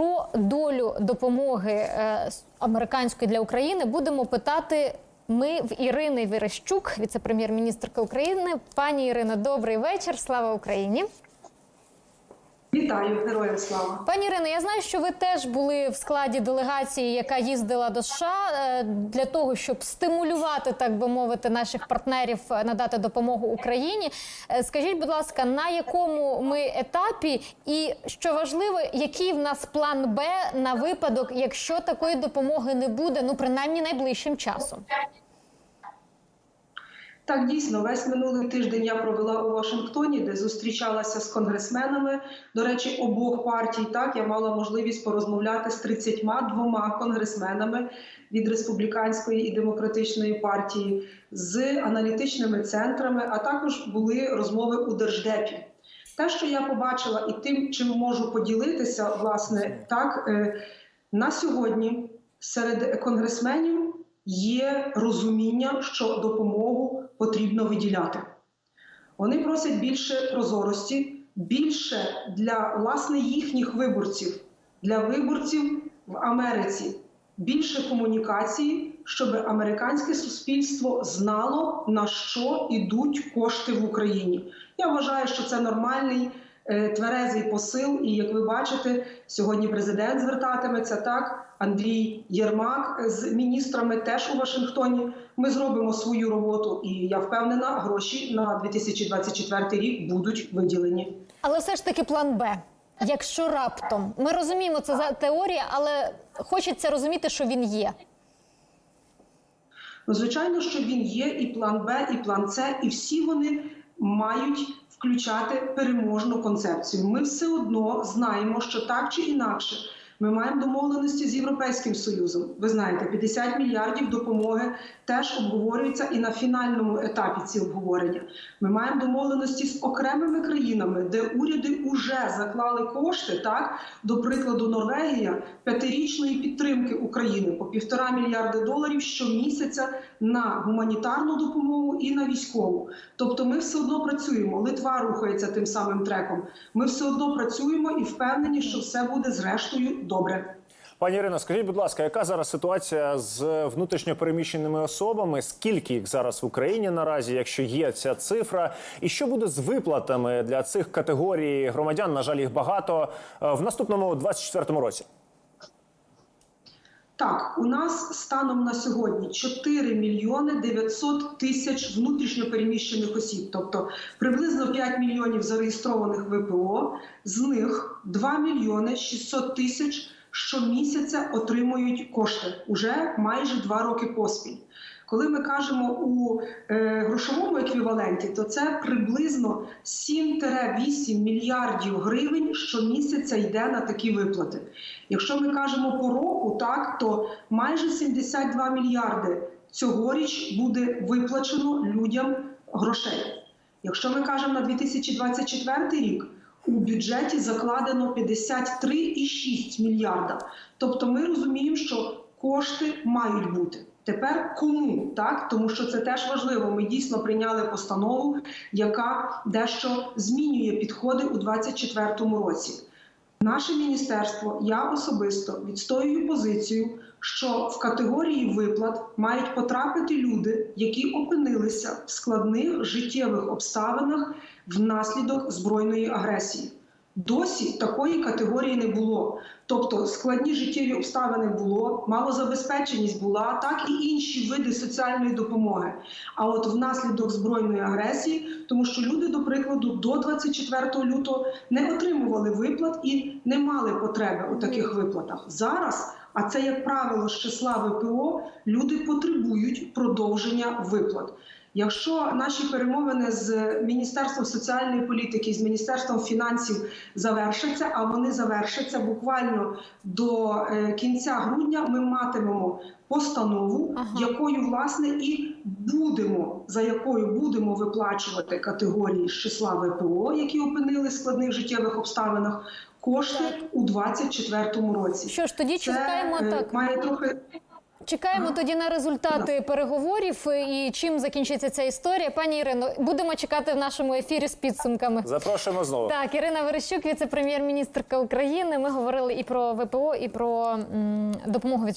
Про долю допомоги е, американської для України будемо питати. Ми в Ірини Верещук, віце-прем'єр-міністрка України. Пані Ірино, добрий вечір. Слава Україні. Вітаю, героям слава! Пані Ірино, я знаю, що ви теж були в складі делегації, яка їздила до США е, для того, щоб стимулювати, так би мовити, наших партнерів е, надати допомогу Україні. Е, Скажіть, будь ласка, на якому ми етапі, і що важливо, який в нас план Б на випадок, якщо такої допомоги не буде, ну принаймні найближчим часом? Так, дійсно, весь минулий тиждень я провела у Вашингтоні, де зустрічалася з конгресменами. До речі, обох партій. Так, я мала можливість порозмовляти з 32 конгресменами від республіканської і демократичної партії, з аналітичними центрами, а також були розмови у держдепі. Те, що я побачила, і тим, чим можу поділитися, власне, так е, на сьогодні серед конгресменів є розуміння, що допомогу потрібно виділяти. Вони просять більше прозорості, більше для власне їхніх виборців, для виборців в Америці, більше комунікації, щоб американське суспільство знало на що йдуть кошти в Україні. Я вважаю, що це нормальний тверезий посил. І як ви бачите, сьогодні президент звертатиметься так. Андрій Єрмак з міністрами теж у Вашингтоні. Ми зробимо свою роботу, і я впевнена, гроші на 2024 рік будуть виділені. Але все ж таки план Б. Якщо раптом ми розуміємо, це за теорія, але хочеться розуміти, що він є. Ну, звичайно, що він є, і план Б, і план С, і всі вони мають включати переможну концепцію. Ми все одно знаємо, що так чи інакше. Ми маємо домовленості з Європейським Союзом. Ви знаєте, 50 мільярдів допомоги теж обговорюються і на фінальному етапі ці обговорення. Ми маємо домовленості з окремими країнами, де уряди вже заклали кошти. Так, до прикладу, Норвегія п'ятирічної підтримки України по півтора мільярди доларів щомісяця на гуманітарну допомогу і на військову. Тобто, ми все одно працюємо. Литва рухається тим самим треком. Ми все одно працюємо і впевнені, що все буде зрештою добре. Пані Ірино, скажіть, будь ласка, яка зараз ситуація з внутрішньо переміщеними особами? Скільки їх зараз в Україні наразі, якщо є ця цифра? І що буде з виплатами для цих категорій громадян? На жаль, їх багато е, в наступному 24-му році? Так, у нас станом на сьогодні 4 мільйони 900 тисяч внутрішньопереміщених осіб, тобто приблизно 5 мільйонів зареєстрованих ВПО. З них 2 мільйони 600 тисяч щомісяця отримують кошти уже майже два роки поспіль. Коли ми кажемо у е, грошовому еквіваленті, то це приблизно 7-8 мільярдів гривень щомісяця йде на такі виплати. Якщо ми кажемо по року, так то майже 72 мільярди цьогоріч буде виплачено людям грошей. Якщо ми кажемо на 2024 рік, у бюджеті закладено 53,6 мільярда. Тобто ми розуміємо, що кошти мають бути. Тепер кому так, тому що це теж важливо. Ми дійсно прийняли постанову, яка дещо змінює підходи у 2024 році. Наше міністерство, я особисто відстоюю позицію, що в категорії виплат мають потрапити люди, які опинилися в складних життєвих обставинах внаслідок збройної агресії. Досі такої категорії не було. Тобто складні життєві обставини було, малозабезпеченість була, так і інші види соціальної допомоги. А от внаслідок збройної агресії, тому що люди, до прикладу, до 24 лютого не отримували виплат і не мали потреби у таких виплатах. Зараз, а це як правило з числа ВПО, люди потребують продовження виплат. Якщо наші перемовини з Міністерством соціальної політики, з Міністерством фінансів завершаться, а вони завершаться буквально до е, кінця грудня, ми матимемо постанову, Ага. якою власне і будемо за якою будемо виплачувати категорії з числа ВПО, які опинились в складних життєвих обставинах, кошти у 2024 році. Що ж, тоді чекаємо е, так. має трохи чекаємо тоді на результати переговорів е, і чим закінчиться ця історія. Пані Ірино, будемо чекати в нашому ефірі з підсумками. Запрошуємо знову. Так, Ірина Верещук, віце-прем'єр-міністрка України. Ми говорили і про ВПО, і про м, допомогу від.